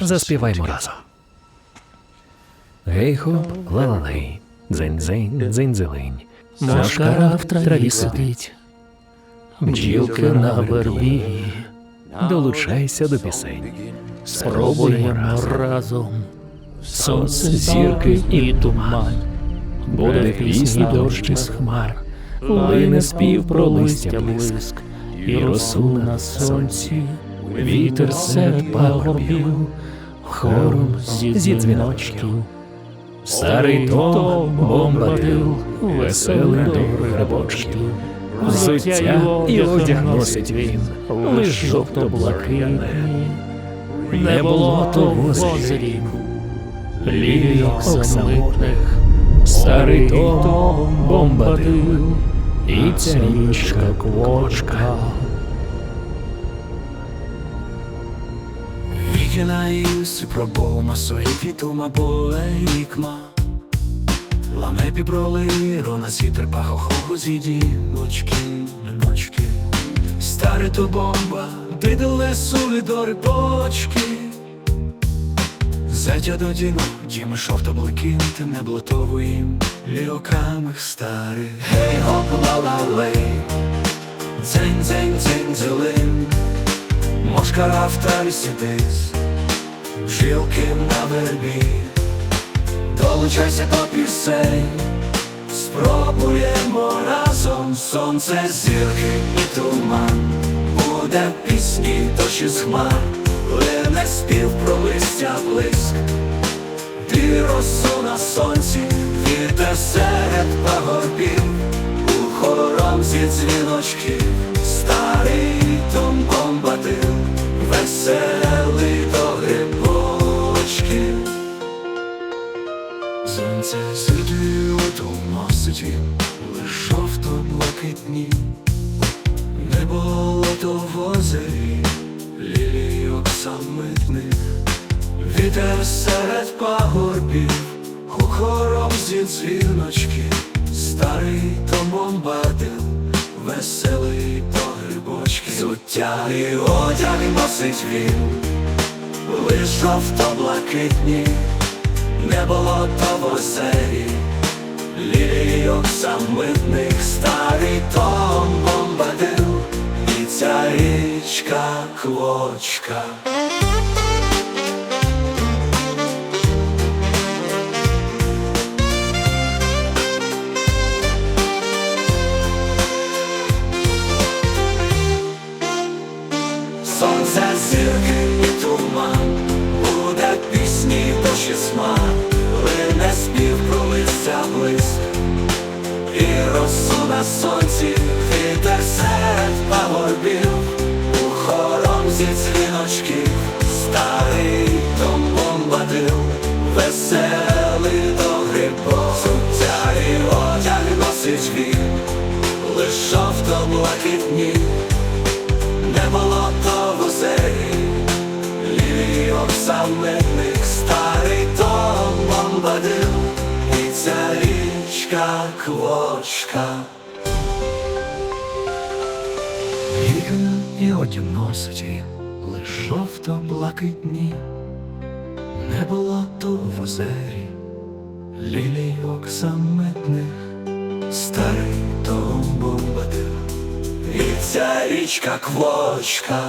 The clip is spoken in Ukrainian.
Заспіваймо разом. Гейхо, лалалей, дзень-дзень, дзень-дзелень. Мошкара в траві сидить, бджілки на вербі. Долучайся до пісень. Спробуємо разом. Сонце, зірки і туман. Буде пісні дощ із хмар, лине спів про листя блиск, і росу на сонці, вітер серед пагорбів, хором зі дзвіночків. Старий Том бомбадил, веселий до грибочків. Взуття і одяг носить він, лиш жовто-блакитний. Не було то в озері, лілійок самотних, старий Том бомбадил, і ця річка квочка. Викинаєюсь пробовма свої фітума болейкма Ламе піброли, рона сітер пахохогу зіді ночки, ночки. Старе то бомба, диделе сули до рибочки Зетя до діно, діми шовто блакинти, не блатовуєм ліокамих старих. Гей, гоп, ла-ла-лей, дзень, дзень, дзень, дзелень Мошкара в траві сидить, жилки на вербі, долучайся до пісень, спробуємо разом сонце, зірки і туман, буде пісні дощ із хмар, лине спів про листя блиск, ти росу на сонці, вітер серед пагорбів, у хоромзі дзвіночків, жовто-блакитні, не було то в озері, лілійок самитних, вітер серед пагорбів, у хоромзі дзвіночки, старий то бомбадил, веселий то грибочки, Зуття і одяг носить він, лиш жовто-блакитні, не було то в озері, лілійок самитних, старий том бомбадил, і ця річка квочка. Сонце, зірки і туман, буде пісні дощі смак, блиск, і росу на сонці, вітер серед пагорбів, у хоромзі дзвіночків, старий том бомбадил, веселий до грибов, суття і одяг носить він, лиш жовто-блакитні. Не було то в озері, лілійок самитних старий том бомбадил, ця річка квочка. Вікна і одяг носить лиш жовто-блакитні, не було то в озері, лілійок самитних, старий том бомбадил. І ця річка квочка